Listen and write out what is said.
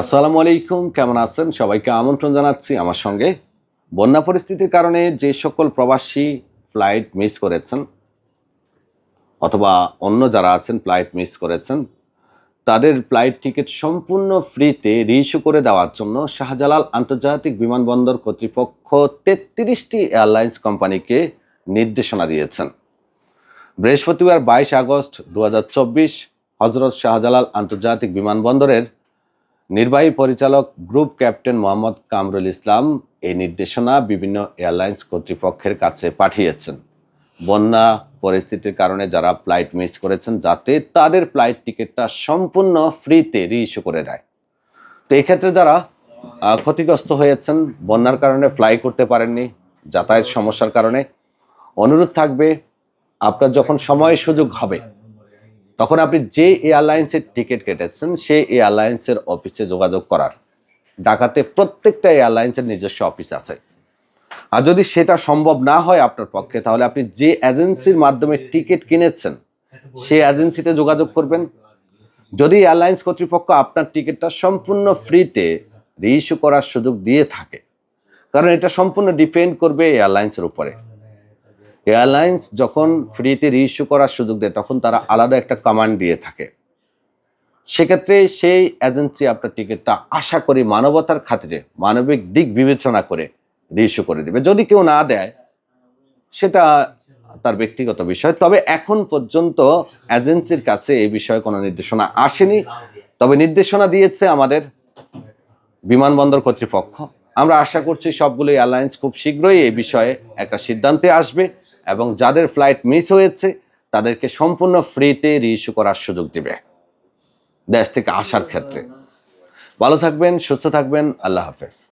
আসসালামু আলাইকুম, কেমন আছেন? সবাইকে আমন্ত্রণ জানাচ্ছি আমার সঙ্গে। বন্যা পরিস্থিতির কারণে যে সকল প্রবাসী ফ্লাইট মিস করেছেন, অথবা অন্য যারা আছেন ফ্লাইট মিস করেছেন, তাদের ফ্লাইট টিকিট সম্পূর্ণ ফ্রিতে রিইস্যু করে দেওয়ার জন্য শাহজালাল আন্তর্জাতিক বিমানবন্দর কর্তৃপক্ষ তেত্রিশটি এয়ারলাইন্স কোম্পানিকে নির্দেশনা দিয়েছেন। বৃহস্পতিবার বাইশ আগস্ট দু হাজার চব্বিশ, হজরত শাহজালাল আন্তর্জাতিক বিমানবন্দরের নির্বাহী পরিচালক গ্রুপ ক্যাপ্টেন মোহাম্মদ কামরুল ইসলাম এই নির্দেশনা বিভিন্ন এয়ারলাইন্স কর্তৃপক্ষের কাছে পাঠিয়েছেন। বন্যা পরিস্থিতির কারণে যারা ফ্লাইট মিস করেছেন যাতে তাদের ফ্লাইট টিকিটটা সম্পূর্ণ ফ্রিতে রিইস্যু করে দেয়। তো এক্ষেত্রে যারা ক্ষতিগ্রস্ত হয়েছেন, বন্যার কারণে ফ্লাই করতে পারেননি, যাতায়াত সমস্যার কারণে, অনুরোধ থাকবে, আপনার যখন সময় সুযোগ হবে তখন আপনি যে এয়ারলাইন্সের টিকিট কেটেছেন, সেই এয়ারলাইন্সের অফিসে যোগাযোগ করার। ঢাকাতে প্রত্যেকটা এয়ারলাইন্সের নিজস্ব অফিস আছে। আর যদি সেটা সম্ভব না হয় আপনার পক্ষে, তাহলে আপনি যে এজেন্সির মাধ্যমে টিকিট কিনেছেন, সেই এজেন্সিতে যোগাযোগ করবেন। যদি এয়ারলাইন্স কর্তৃপক্ষ আপনার টিকিটটা সম্পূর্ণ ফ্রিতে রিইস্যু করার সুযোগ দিয়ে থাকে, কারণ এটা সম্পূর্ণ ডিপেন্ড করবে এয়ারলাইন্সের উপরে। এয়ারলাইন্স যখন ফ্রিতে রিইস্যু করার সুযোগ দেয়, তখন তারা আলাদা একটা কমান্ড দিয়ে থাকে। সেক্ষেত্রে সেই এজেন্সি আপনার টিকিটটা আশা করি মানবতার খাতিরে, মানবিক দিক বিবেচনা করে রিইস্যু করে দেবে। যদি কেউ না দেয়, সেটা তার ব্যক্তিগত বিষয়। তবে এখন পর্যন্ত এজেন্সির কাছে এই বিষয়ে কোনো নির্দেশনা আসেনি। তবে নির্দেশনা দিয়েছে আমাদের বিমানবন্দর কর্তৃপক্ষ। আমরা আশা করছি সবগুলো এয়ারলাইন্স খুব শীঘ্রই এই বিষয়ে একটা সিদ্ধান্তে আসবে। এবং যাদের ফ্লাইট মিস হয়েছে, তাদেরকে সম্পূর্ণ ফ্রিতে রিইস্যু করার সুযোগ দিবে। দেশ থেকে আসার ক্ষেত্রে। ভালো থাকবেন, সুস্থ থাকবেন, আল্লাহ হাফেজ।